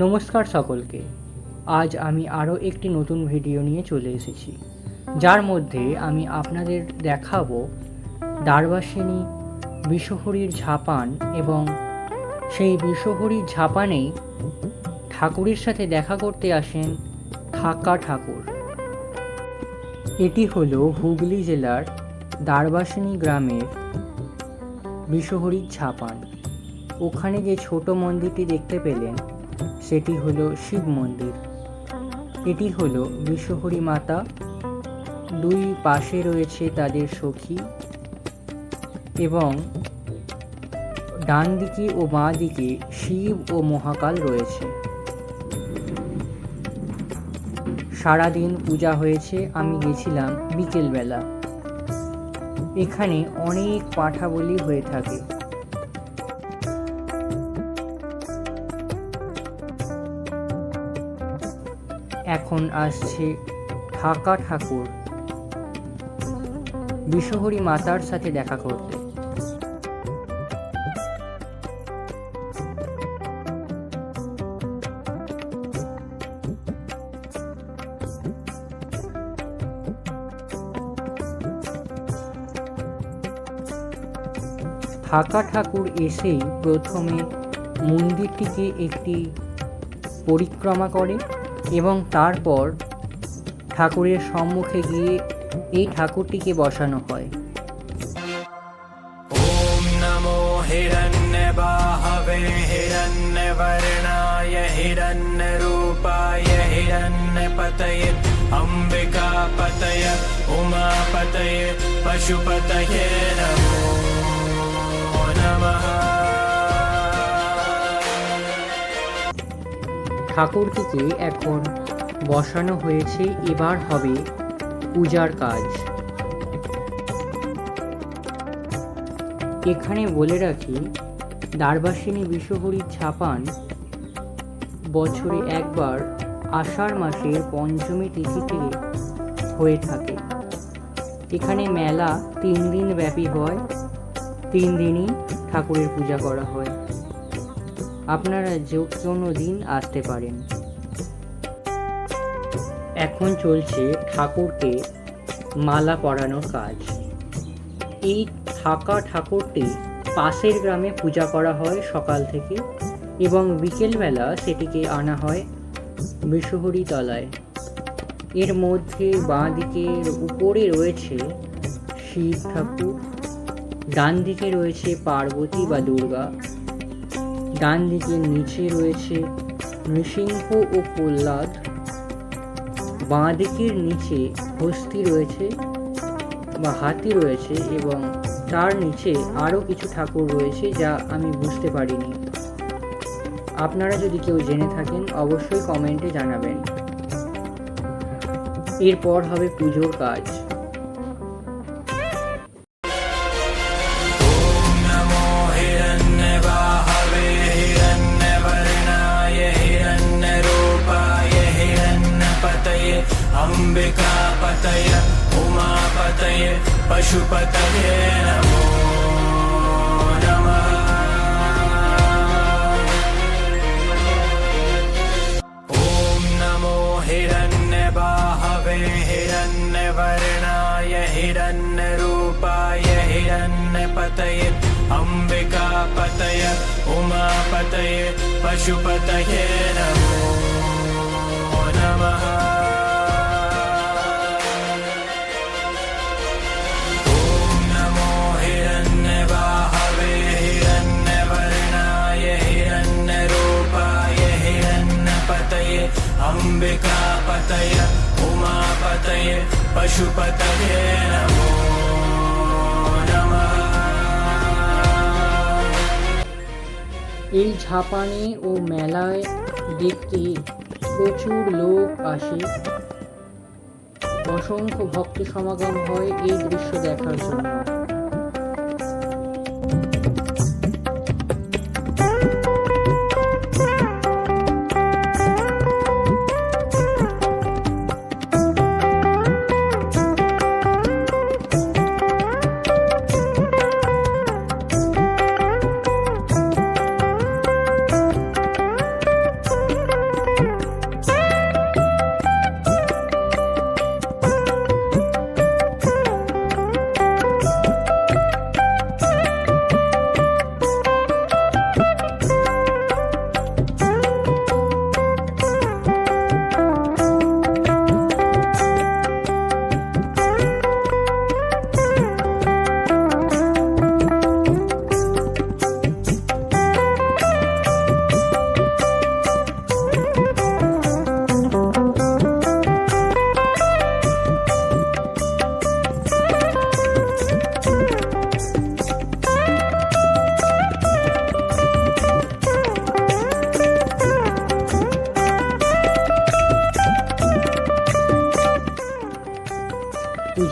নমস্কার সকলকে। আজ আমি আরও একটি নতুন ভিডিও নিয়ে চলে এসেছি, যার মধ্যে আমি আপনাদের দেখাবো দারবাসিনী বিশ্বহরির ঝাপান এবং সেই বিশ্বহরির ঝাপানেই ঠাকুরের সাথে দেখা করতে আসেন থাকা ঠাকুর। এটি হলো হুগলি জেলার দারবাসিনী গ্রামের বিশ্বহরির ঝাপান। ওখানে যে ছোট মন্দিরটি দেখতে পেলেন সেটি হলো শিব মন্দির। এটি হলো বিশ্বহরি মাতা। দুই পাশে রয়েছে তাদের সখী এবং ডান দিকে ও বাঁ দিকে শিব ও মহাকাল রয়েছে। সারাদিন পূজা হয়েছে, আমি গেছিলাম বিকেলবেলা। এখানে অনেক পাঠা বলি হয়ে থাকে। এখন আসছে ঢাকা ঠাকুর। বিশ্বহরি মাতার সাথে দেখা করতে। ঢাকা ঠাকুর এসেই প্রথমে মন্দিরটিকে একটি পরিক্রমা করে। এবং তারপর ঠাকুরের সম্মুখে গিয়ে এই ঠাকুরটিকে বসানো হয়। ওম নমো হিরণ্যবাহবে হিরণ্যবর্ণায় হিরণ্যরূপায় হিরণ্যপতয়ে অম্বিকা পতয় উমা পতয়ে পশুপতয়ে নমো নমঃ। ঠাকুরটিকে এখন বসানো হয়েছে, এবার হবে পূজার কাজ। এখানে বলে রাখি, দ্বারবাসিনী বিশ্বহরির ছাপান বছরে একবার আষাঢ় মাসের পঞ্চমী তিথিতে হয়ে থাকে। এখানে মেলা তিন দিন ব্যাপী হয়, তিন দিনই ঠাকুরের পূজা করা হয়। আপনারা যে কোনো দিন আসতে পারেন। এখন চলছে ঠাকুরকে মালা পরানোর কাজ। এই থাকা ঠাকুরটি পাশের গ্রামে পূজা করা হয় সকাল থেকে এবং বিকেলবেলা সেটিকে আনা হয় বিশ্বহরি তলায় এর মধ্যে বাঁ দিকের উপরে রয়েছে শিব ঠাকুর, ডান দিকে রয়েছে পার্বতী বা দুর্গা। ডান দিকে নিচে রয়েছে নৃসিংহ ও প্রহ্লাদ। বাঁ দিকের নিচে হস্তি রয়েছে বা হাতি রয়েছে এবং তার নিচে আরও কিছু ঠাকুর রয়েছে যা আমি বুঝতে পারিনি। আপনারা যদি কেউ জেনে থাকেন, অবশ্যই কমেন্টে জানাবেন। এরপর হবে পুজোর কাজ। अम्बिकापतय उमापतये पशुपतये नमो नमः। ॐ नमो हिरण्यबाहवे हिरण्यवर्णाय हिरण्यरूपाय हिरण्यपतये अम्बिकापतय उमापतये पशुपतये नमो अम्बिकापतय उमापतये पशुपतये नमो नमः এই ঝাপানে ও মেলায় দেখতে প্রচুর লোক আসে অসংখ্য ভক্ত সমাগম হয় এই দৃশ্য দেখার জন্য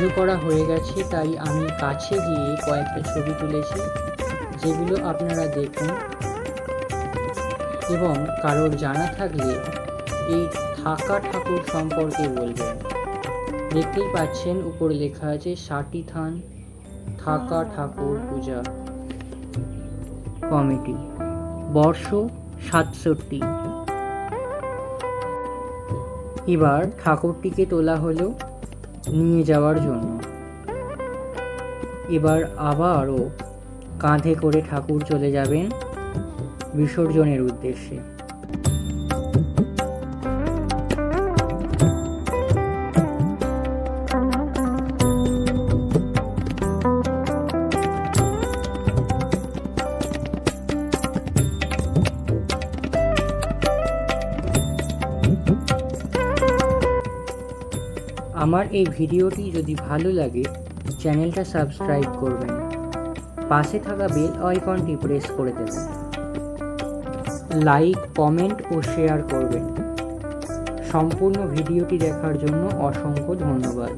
পুজো করা হয়ে গেছে, তাই আমি কাছে গিয়ে কয়েকটা ছবি তুলেছি, যেগুলো আপনারা দেখুন। এবং কারোর জানা থাকলে এই থাকা ঠাকুর সম্পর্কে বলবেন। দেখতেই পাচ্ছেন, উপরে লেখা আছে ষাটি থান, থাকা ঠাকুর পূজা কমিটি, বর্ষ সাতষট্টি। এবার ঠাকুরটিকে তোলা হলো নিয়ে যাওয়ার জন্য। এবার আবারও কাঁধে করে ঠাকুর চলে যাবেন বিসর্জনের উদ্দেশ্যে। আমার এই ভিডিওটি যদি ভালো লাগে, চ্যানেলটা সাবস্ক্রাইব করবেন। পাশে থাকা বেল আইকনটি প্রেস করে দেবেন। লাইক, কমেন্ট ও শেয়ার করবেন। সম্পূর্ণ ভিডিওটি দেখার জন্য অসংখ্য ধন্যবাদ।